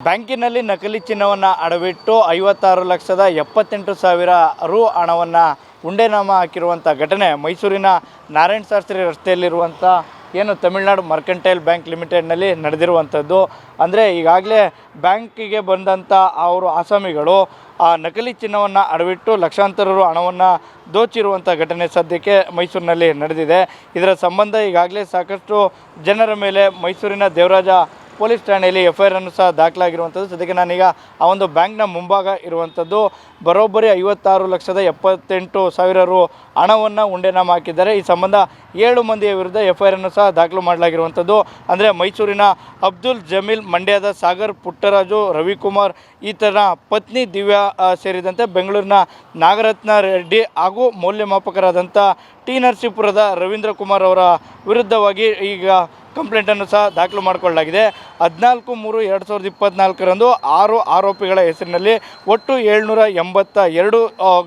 ಬ್ಯಾಂಕಿನಲ್ಲಿ ನಕಲಿ ಚಿನ್ನವನ್ನು ಅಡವಿಟ್ಟು ಐವತ್ತಾರು ಲಕ್ಷದ ಎಪ್ಪತ್ತೆಂಟು ಸಾವಿರ ರು ಹಣವನ್ನು ಉಂಡೆನಾಮ ಹಾಕಿರುವಂಥ ಘಟನೆ ಮೈಸೂರಿನ ನಾರಾಯಣ ಶಾಸ್ತ್ರಿ ರಸ್ತೆಯಲ್ಲಿರುವಂಥ ಏನು ತಮಿಳುನಾಡು ಮರ್ಕೆಂಟೈಲ್ ಬ್ಯಾಂಕ್ ಲಿಮಿಟೆಡ್ನಲ್ಲಿ ನಡೆದಿರುವಂಥದ್ದು ಅಂದರೆ ಈಗಾಗಲೇ ಬ್ಯಾಂಕಿಗೆ ಬಂದಂಥ ಅವರು ಆಸಾಮಿಗಳು ಆ ನಕಲಿ ಚಿನ್ನವನ್ನು ಅಡವಿಟ್ಟು ಲಕ್ಷಾಂತರ ರು ಹಣವನ್ನು ದೋಚಿರುವಂಥ ಘಟನೆ ಸದ್ಯಕ್ಕೆ ಮೈಸೂರಿನಲ್ಲಿ ನಡೆದಿದೆ. ಇದರ ಸಂಬಂಧ ಈಗಾಗಲೇ ಸಾಕಷ್ಟು ಜನರ ಮೇಲೆ ಮೈಸೂರಿನ ದೇವರಾಜ ಪೊಲೀಸ್ ಠಾಣೆಯಲ್ಲಿ ಎಫ್ ಐ ಆರ್ ಅನ್ನು ಸಹ ದಾಖಲಾಗಿರುವಂಥದ್ದು. ಸದ್ಯಕ್ಕೆ ನಾನೀಗ ಆ ಒಂದು ಬ್ಯಾಂಕ್ನ ಮುಂಭಾಗ ಇರುವಂಥದ್ದು. ಬರೋಬ್ಬರಿ ಐವತ್ತಾರು ಲಕ್ಷದ ಎಪ್ಪತ್ತೆಂಟು ಸಾವಿರ ರು ಹಣವನ್ನು ಉಂಡೆನಾಮ ಹಾಕಿದ್ದಾರೆ. ಈ ಸಂಬಂಧ ಏಳು ಮಂದಿಯ ವಿರುದ್ಧ ಎಫ್ ಐ ಆರ್ ಅನ್ನು ಸಹ ದಾಖಲು ಮಾಡಲಾಗಿರುವಂಥದ್ದು. ಅಂದರೆ ಮೈಸೂರಿನ ಅಬ್ದುಲ್ ಜಮೀಲ್ ಮಂಡ್ಯದ ಸಾಗರ್ ಪುಟ್ಟರಾಜು, ರವಿಕುಮಾರ್, ಈತನ ಪತ್ನಿ ದಿವ್ಯಾ ಸೇರಿದಂತೆ ಬೆಂಗಳೂರಿನ ನಾಗರತ್ನ ರೆಡ್ಡಿ ಹಾಗೂ ಮೌಲ್ಯಮಾಪಕರಾದಂಥ ಟಿ ನರಸೀಪುರದ ರವೀಂದ್ರ ಕುಮಾರ್ ಅವರ ವಿರುದ್ಧವಾಗಿ ಈಗ ಕಂಪ್ಲೇಂಟನ್ನು ಸಹ ದಾಖಲು ಮಾಡಿಕೊಳ್ಳಲಾಗಿದೆ. ಹದಿನಾಲ್ಕು ಮೂರು ಎರಡು ಸಾವಿರದ ಇಪ್ಪತ್ತ್ನಾಲ್ಕರಂದು ಆರು ಆರೋಪಿಗಳ ಹೆಸರಿನಲ್ಲಿ ಒಟ್ಟು ಏಳ್ನೂರ ಎಂಬತ್ತ ಎರಡು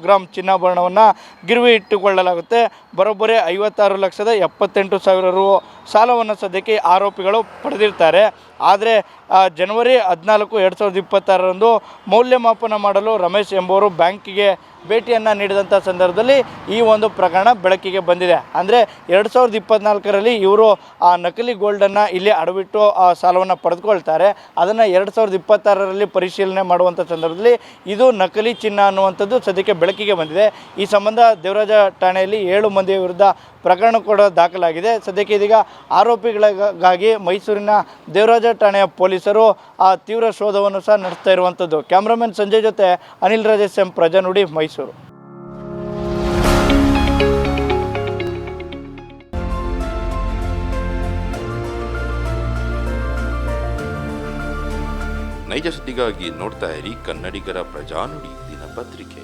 ಗ್ರಾಮ್ ಚಿನ್ನಾಭರಣವನ್ನು ಗಿರ್ವಿ ಇಟ್ಟುಕೊಳ್ಳಲಾಗುತ್ತೆ ಬರೋಬ್ಬರಿ ಐವತ್ತಾರು ಲಕ್ಷದ ಎಪ್ಪತ್ತೆಂಟು ಸಾವಿರ ರು ಸಾಲವನ್ನು ಸದ್ಯಕ್ಕೆ ಆರೋಪಿಗಳು ಪಡೆದಿರ್ತಾರೆ. ಆದರೆ ಜನವರಿ ಹದಿನಾಲ್ಕು ಎರಡು ಸಾವಿರದ ಇಪ್ಪತ್ತಾರರಂದು ಮೌಲ್ಯಮಾಪನ ಮಾಡಲು ರಮೇಶ್ ಎಂಬುವರು ಬ್ಯಾಂಕಿಗೆ ಭೇಟಿಯನ್ನು ನೀಡಿದಂಥ ಸಂದರ್ಭದಲ್ಲಿ ಈ ಒಂದು ಪ್ರಕರಣ ಬೆಳಕಿಗೆ ಬಂದಿದೆ. ಅಂದರೆ, ಎರಡು ಸಾವಿರದ ಇಪ್ಪತ್ನಾಲ್ಕರಲ್ಲಿ ಇವರು ಆ ನಕಲಿ ಗೋಲ್ಡನ್ನು ಇಲ್ಲಿ ಅಡವಿಟ್ಟು ಆ ಸಾಲವನ್ನು ಪಡೆದುಕೊಳ್ತಾರೆ. ಅದನ್ನು ಎರಡು ಸಾವಿರದ ಇಪ್ಪತ್ತಾರರಲ್ಲಿ ಪರಿಶೀಲನೆ ಮಾಡುವಂಥ ಸಂದರ್ಭದಲ್ಲಿ ಇದು ನಕಲಿ ಚಿನ್ನ ಅನ್ನುವಂಥದ್ದು ಸದ್ಯಕ್ಕೆ ಬೆಳಕಿಗೆ ಬಂದಿದೆ. ಈ ಸಂಬಂಧ ದೇವರಾಜ ಠಾಣೆಯಲ್ಲಿ ಏಳು ಮಂದಿಯ ವಿರುದ್ಧ ಪ್ರಕರಣ ಕೂಡ ದಾಖಲಾಗಿದೆ. ಸದ್ಯಕ್ಕೆ ಇದೀಗ ಆರೋಪಿಗಳಿಗಾಗಿ ಮೈಸೂರಿನ ದೇವರಾಜ ಠಾಣೆಯ ಪೊಲೀಸರು ಆ ತೀವ್ರ ಶೋಧವನ್ನು ಸಹ ನಡೆಸ್ತಾ ಇರುವಂಥದ್ದು. ಕ್ಯಾಮ್ರಾಮನ್ ಸಂಜಯ್ ಜೊತೆ ಅನಿಲ್ ರಾಜೇಶ್ ಎಂ ಪ್ರಜಾನುಡಿ ಮೈಸೂರು. ನೈಜ ಸುದ್ದಿಗಾಗಿ ನೋಡ್ತಾ ಇರಿ ಕನ್ನಡಿಗರ ಪ್ರಜಾನುಡಿ ದಿನಪತ್ರಿಕೆ.